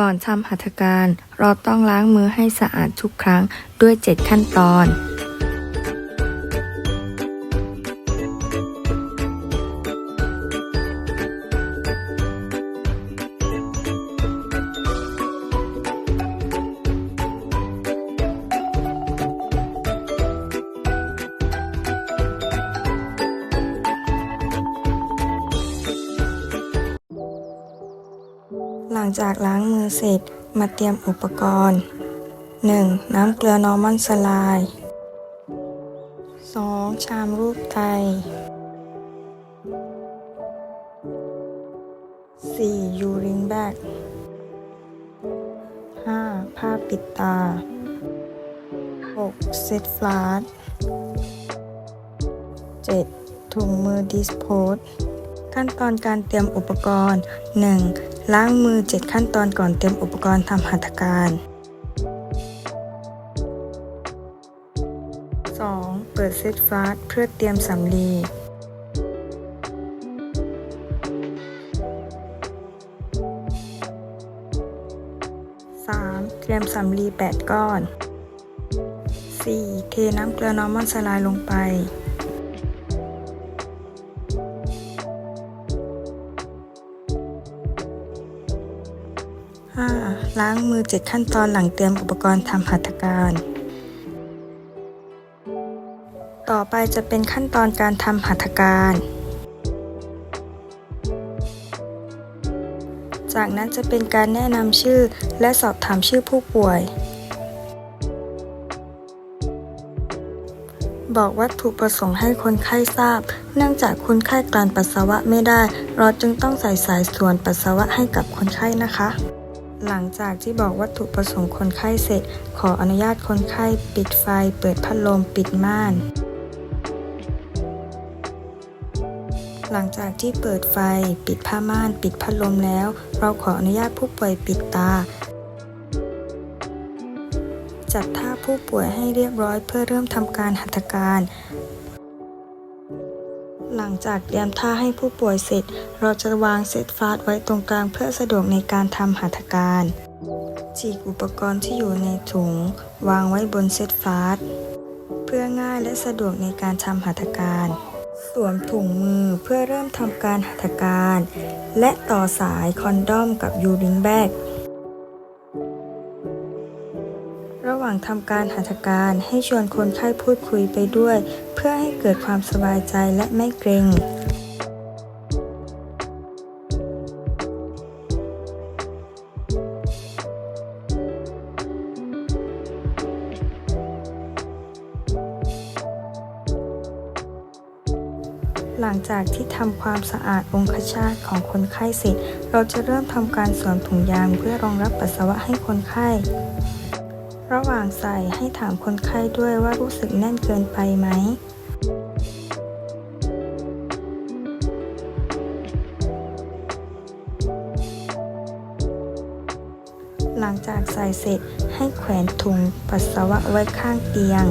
ก่อนทำหัตถการ เราต้องล้างมือให้สะอาดทุกครั้งด้วย 7 ขั้นตอน จากล้างมือเสร็จมาเตรียมอุปกรณ์ 1. น้ำเกลือนอร์มอนสไลด์ 2. ชามรูปไต 4. ยูริงแบก 5. ผ้าปิดตา 6. เซตฟลาส 7. ถุงมือดิสโพสขั้นตอนการเตรียมอุปกรณ์ 1. ล้างมือ 7 ขั้นตอนก่อนเตรียมอุปกรณ์ทำหัตถการ 2. เปิดเซตฟาสเพื่อเตรียมสำลี 3. เตรียมสำลี 8 ก้อน 4. เทน้ำเกลือนอร์มอนสไลด์ลงไป 5. ล้างมือ 7 ขั้นตอนหลังเตรียมอุปกรณ์ทำหัตถการ ต่อไปจะเป็นขั้นตอนการทำหัตถการ จากนั้นจะเป็นการแนะนำชื่อและสอบถามชื่อผู้ป่วย บอกวัตถุประสงค์ให้คนไข้ทราบ เนื่องจากคนไข้กลั่นปัสสาวะไม่ได้ เราจึงต้องใส่สายส่วนปัสสาวะให้กับคนไข้นะคะ หลังจากที่บอกวัตถุประสงค์คนไข้เสร็จ ขออนุญาตคนไข้ปิดไฟ เปิดพัดลม ปิดม่าน หลังจากที่เปิดไฟ ปิดผ้าม่าน ปิดพัดลมแล้ว เราขออนุญาตผู้ป่วยปิดตา จัดท่าผู้ป่วยให้เรียบร้อยเพื่อเริ่มทำการหัตถการ หลังจากเตรียมท่าให้ผู้ป่วยเสร็จ เราจะวางเซตฟาสไว้ตรงกลางเพื่อสะดวกในการทำหัตถการฉีกอุปกรณ์ที่อยู่ในถุง วางไว้บนเซตฟาสเพื่อง่ายและสะดวกในการทำหัตถการ สวมถุงมือเพื่อเริ่มทำการหัตถการ และต่อสายคอนดอมกับยูริงแบกางทำการหัตถการให้ชวนคนไข้พูดคุยไปด้วย เพื่อให้เกิดความสบายใจและไม่เกรงหลังจากที่ทำความสะอาดองคชาตของคนไข้เสร็จ เราจะเริ่มทำการสวมถุงยางเพื่อรองรับปัสสาวะให้คนไข้ หว่างใส่ให้ถามคนไข้ด้วยว่ารู้สึกแน่นเกินไปไหมหลังจากใส่เสร็จให้แขวนถุงปัสสาวะไว้ข้างเตียง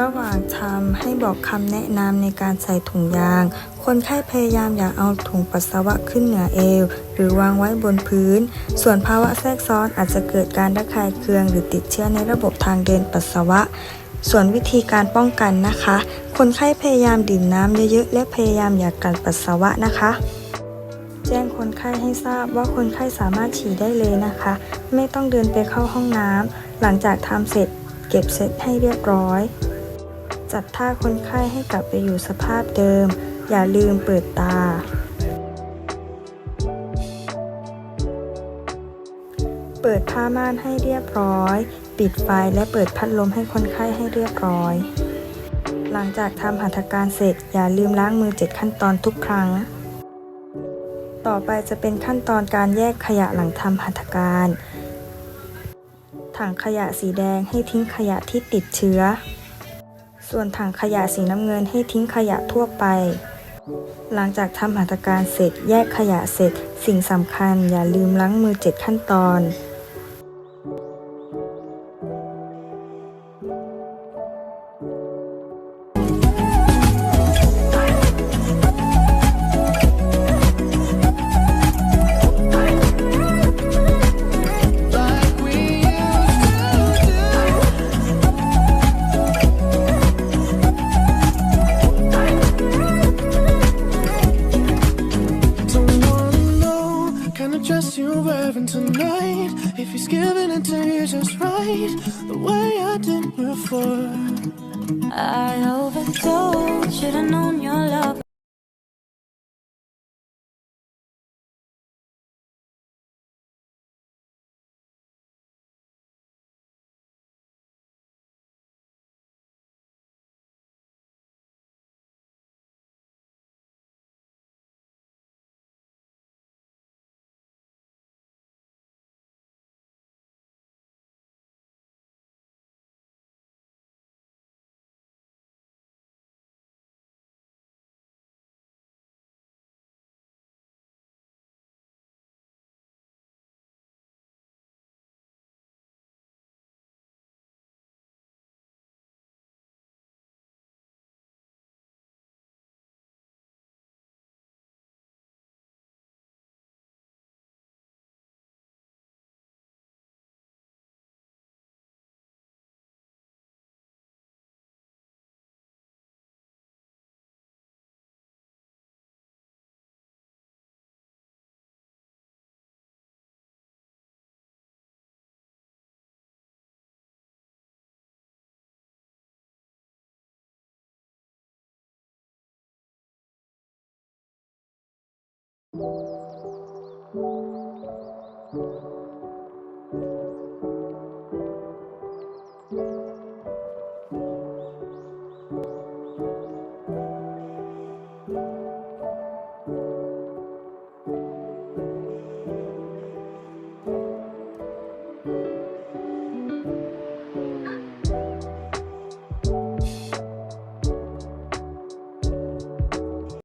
ระหว่างทำให้บอกคำแนะนำในการใส่ถุงยาง คนไข้พยายามอย่าเอาถุงปัสสาวะขึ้นเหนือเอว หรือวางไว้บนพื้น ส่วนภาวะแทรกซ้อนอาจจะเกิดการระคายเคือง หรือติดเชื้อในระบบทางเดินปัสสาวะ ส่วนวิธีการป้องกันนะคะ คนไข้พยายามดื่มน้ำเยอะๆ และพยายามอย่ากลั่นปัสสาวะนะคะแจ้งคนไข้ให้ทราบว่าคนไข้สามารถฉี่ได้เลยนะคะ ไม่ต้องเดินไปเข้าห้องน้ำหลังจากทำเสร็จ เก็บเสร็จให้เรียบร้อย จัดท่าคนไข้ให้กลับไปอยู่สภาพเดิม อย่าลืมเปิดตา เปิดผ้าม่านให้เรียบร้อย ปิดไฟและเปิดพัดลมให้คนไข้ให้เรียบร้อย หลังจากทำหัตถการเสร็จ อย่าลืมล้างมือ 7 ขั้นตอนทุกครั้ง ต่อไปจะเป็นขั้นตอนการแยกขยะหลังทำหัตถการ ถังขยะสีแดงให้ทิ้งขยะที่ติดเชื้อ ส่วนถังขยะสีน้ำเงินให้ทิ้งขยะทั่วไป หลังจากทำหัตถการเสร็จแยกขยะเสร็จ สิ่งสำคัญอย่าลืมล้างมือ 7 ขั้นตอน I overdosed, should've known your love. Thank you.